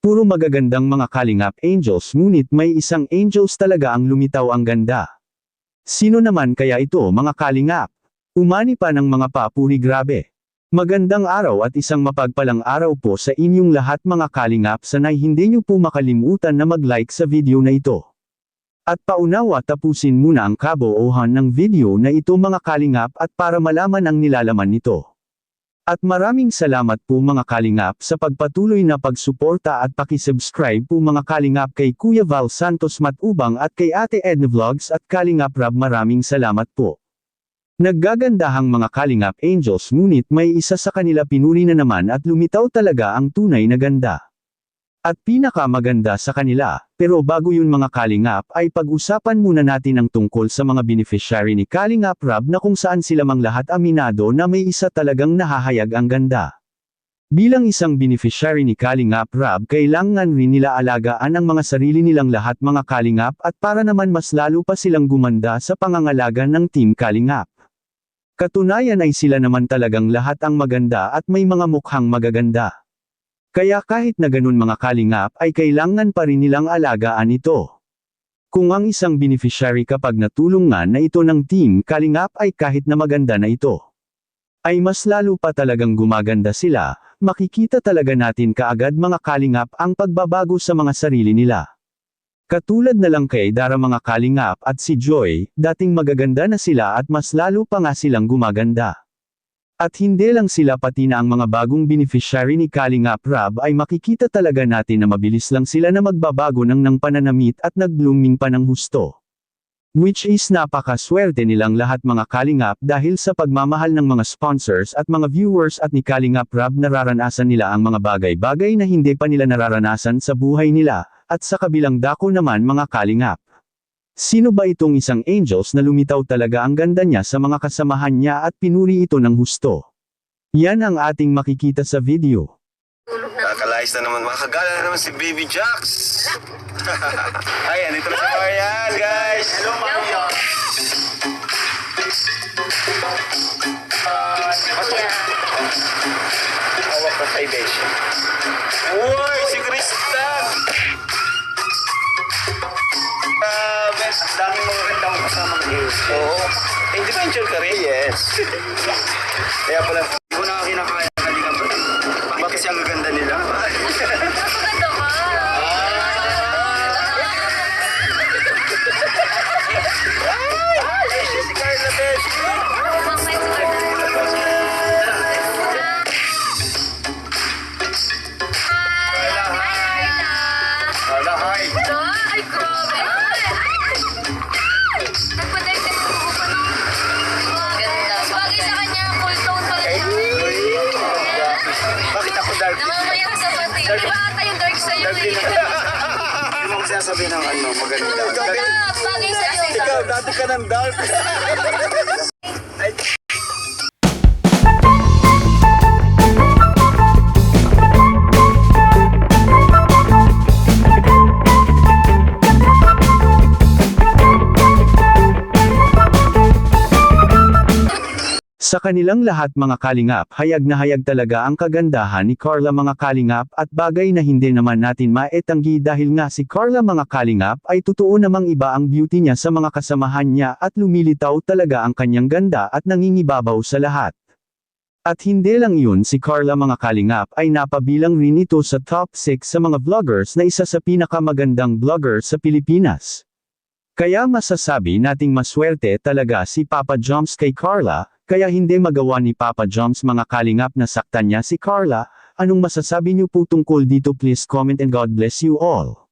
Puro magagandang mga kalingap angels ngunit may isang angels talaga ang lumitaw ang ganda. Sino naman kaya ito mga kalingap? Umani pa ng mga papuri grabe. Magandang araw at isang mapagpalang araw po sa inyong lahat mga kalingap sanay hindi nyo po makalimutan na mag-like sa video na ito. At paunawa tapusin muna ang kaboohan ng video na ito mga kalingap at para malaman ang nilalaman nito. At maraming salamat po mga kalingap sa pagpatuloy na pagsuporta at pakisubscribe po mga kalingap kay Kuya Val Santos Matubang at kay Ate Edna Vlogs at Kalingap Rab maraming salamat po. Naggagandahang mga Kalingap Angels ngunit may isa sa kanila pinuri na naman at lumitaw talaga ang tunay na ganda. At pinakamaganda sa kanila, pero bago yun mga Kalingap ay pag-usapan muna natin ang tungkol sa mga beneficiary ni Kalingap Rab na kung saan sila mang lahat aminado na may isa talagang nahahayag ang ganda. Bilang isang beneficiary ni Kalingap Rab kailangan rin nila alagaan ang mga sarili nilang lahat mga Kalingap at para naman mas lalo pa silang gumanda sa pangangalaga ng Team Kalingap. Katunayan ay sila naman talagang lahat ang maganda at may mga mukhang magaganda. Kaya kahit na ganun mga kalingap ay kailangan pa rin nilang alagaan ito. Kung ang isang beneficiary kapag natulungan na ito ng team kalingap ay kahit na maganda na ito. Ay mas lalo pa talagang gumaganda sila, makikita talaga natin kaagad mga kalingap ang pagbabago sa mga sarili nila. Katulad na lang kay Dara mga kalingap at si Joy, dating magaganda na sila at mas lalo pa nga silang gumaganda. At hindi lang sila pati na ang mga bagong beneficiary ni Kalingap Rab ay makikita talaga natin na mabilis lang sila na magbabago ng ng pananamit at nagblooming pa ng husto. Which is napakaswerte nilang lahat mga Kalingap dahil sa pagmamahal ng mga sponsors at mga viewers at ni Kalingap Rab nararanasan nila ang mga bagay-bagay na hindi pa nila nararanasan sa buhay nila, at sa kabilang dako naman mga Kalingap. Sino ba itong isang angels na lumitaw talaga ang ganda niya sa mga kasamahan niya at pinuri ito ng husto? Yan ang ating makikita sa video. Nakalayas na naman, makakagala na naman si Baby Jax. Ay, andito na si Marian, guys. Hello, Marian. Hawak ko kay Beshi. Uy, si Kristan! Grabe, daming mga gandang kasama ng Oo. Di ba enjoy ka rin? Yes. Kaya pala, hindi ko na kinakaya ka sa pati. Di ba ata yung dark sa'yo eh? Hindi mo kasi sasabihin ng ano, maganda. Ganda. Bagay sa'yo. Ikaw, dati ka ng dark. Sa kanilang lahat mga kalingap hayag na hayag talaga ang kagandahan ni Carla mga kalingap at bagay na hindi naman natin maetanggi dahil nga si Carla mga kalingap ay totoo namang iba ang beauty niya sa mga kasamahan niya at lumilitaw talaga ang kanyang ganda at nangingibabaw sa lahat. At hindi lang yun si Carla mga kalingap ay napabilang rin ito sa top 6 sa mga vloggers na isa sa pinakamagandang vlogger sa Pilipinas. Kaya masasabi nating maswerte talaga si Papa Joms kay Carla, kaya hindi magawa ni Papa Joms mga kalingap na saktan niya si Carla, anong masasabi niyo po tungkol dito please comment and God bless you all.